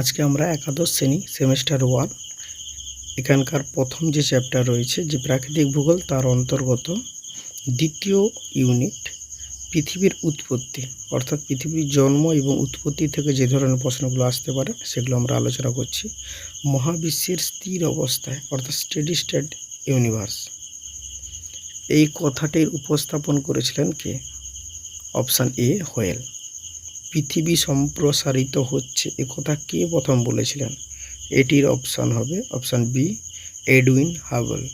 আজকে আমরা একাদশ শ্রেণি সেমেস্টার ওয়ান এখানকার প্রথম যে চ্যাপ্টার রয়েছে, যে প্রাকৃতিক ভূগোল তার অন্তর্গত দ্বিতীয় ইউনিট পৃথিবীর উৎপত্তি, অর্থাৎ পৃথিবীর জন্ম এবং উৎপত্তি থেকে যে ধরনের প্রশ্নগুলো আসতে পারে, সেগুলো আমরা আলোচনা করছি। মহাবিশ্বের স্থির অবস্থায়, অর্থাৎ স্টেডি স্টেট ইউনিভার্স এই কথাটির উপস্থাপন করেছিলেন কে? অপশান এ হোয়েল পৃথিবী সম্প্রসারিত হচ্ছে। এ কথা কে প্রথম বলেছিলেন? এটির অপশান হবে অপশান বি এডুইন হাবল।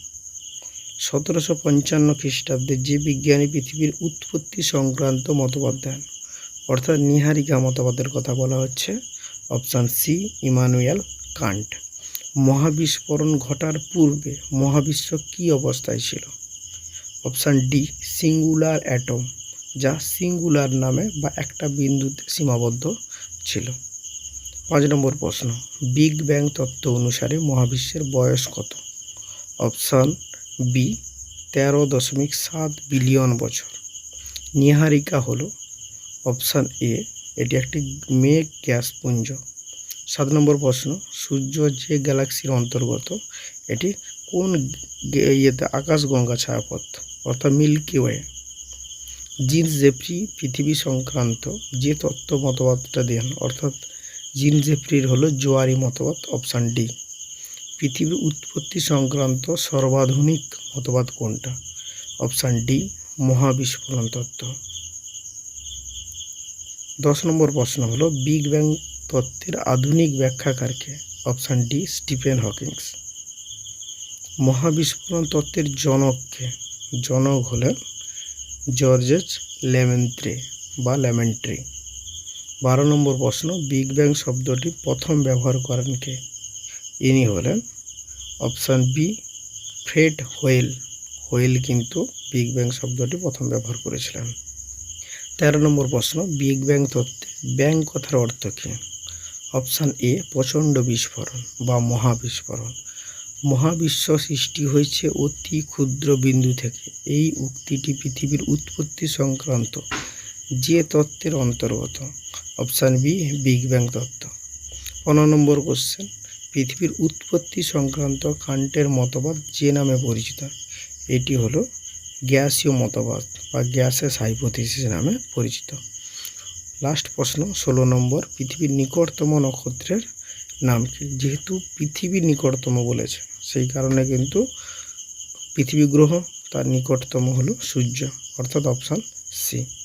সতেরোশো পঞ্চান্ন খ্রিস্টাব্দে যে বিজ্ঞানী পৃথিবীর উৎপত্তি সংক্রান্ত মতবাদ দেন, অর্থাৎ নিহারিকা মতবাদের কথা বলা হচ্ছে অপশান সি ইমানুয়েল কান্ট। মহাবিস্ফোরণ ঘটার পূর্বে মহাবিশ্ব কী অবস্থায় ছিল? Option D singular atom. যা সিঙ্গুলার নামে বা একটা বিন্দুতে সীমাবদ্ধ ছিল। পাঁচ নম্বর প্রশ্ন বিগ ব্যাং তত্ত্ব অনুসারে মহাবিশ্বের বয়স কত? অপশান বি তেরো দশমিক সাত বিলিয়ন বছর। নিহারিকা হলো অপশান এ এটি একটি মেঘ গ্যাস পুঞ্জ। সাত নম্বর প্রশ্ন, সূর্য যে গ্যালাক্সির অন্তর্গত, এটি কোন ইয়েতে আকাশগঙ্গা ছায়াপথ, অর্থাৎ মিল্কি ওয়ে? জিন্স জেফ্রি পৃথিবী সংক্রান্ত যে তত্ত্ব মতবাদটা দেন, অর্থাৎ জিন জেফ্রির হলো জোয়ারি মতবাদ, অপশান ডি। পৃথিবীর উৎপত্তি সংক্রান্ত সর্বাধুনিক মতবাদ কোনটা? অপশান ডি, মহাবিস্ফোরণ তত্ত্ব। দশ নম্বর প্রশ্ন হলো, বিগ ব্যাং তত্ত্বের আধুনিক ব্যাখ্যাকারকে? Option D, Stephen Hawkings. মহাবিস্ফোরণ তত্ত্বের জনককে? জনক হলেন জর্জেস লেমেন্ট্রে বা ল্যামেন্ট্রি বারো নম্বর প্রশ্ন, বিগ ব্যাং শব্দটি প্রথম ব্যবহার করেন কে? ইনি হলেন option B, Fred Hoyle. Hoyle কিন্তু বিগ ব্যাং শব্দটি প্রথম ব্যবহার করেছিলেন। তেরো নম্বর প্রশ্ন, বিগ ব্যাং তত্ত্বে ব্যাং কথার অর্থ কী? অপশান এ, প্রচণ্ড বিস্ফোরণ বা মহাবিস্ফোরণ। মহাবিশ্ব সৃষ্টি হয়েছে অতি ক্ষুদ্র বিন্দু থেকে। এই উক্তিটি পৃথিবীর উৎপত্তি সংক্রান্ত, যে তত্ত্বের অন্তর্গত। অপশান বি, বিগ ব্যাং তত্ত্ব। পনেরো নম্বর কোশ্চেন পৃথিবীর উৎপত্তি সংক্রান্ত কান্টের মতবাদ যে নামে পরিচিত? এটি হলো গ্যাসীয় মতবাদ বা গ্যাসেস হাইপোথিসিস নামে পরিচিত। লাস্ট প্রশ্ন, ষোলো নম্বর, পৃথিবীর নিকটতম নক্ষত্রের নাম কি? যেহেতু পৃথিবী নিকটতম বলেছে, সেই কারণে কিন্তু পৃথিবী গ্রহ তার নিকটতম হলো সূর্য, অর্থাৎ অপশান সি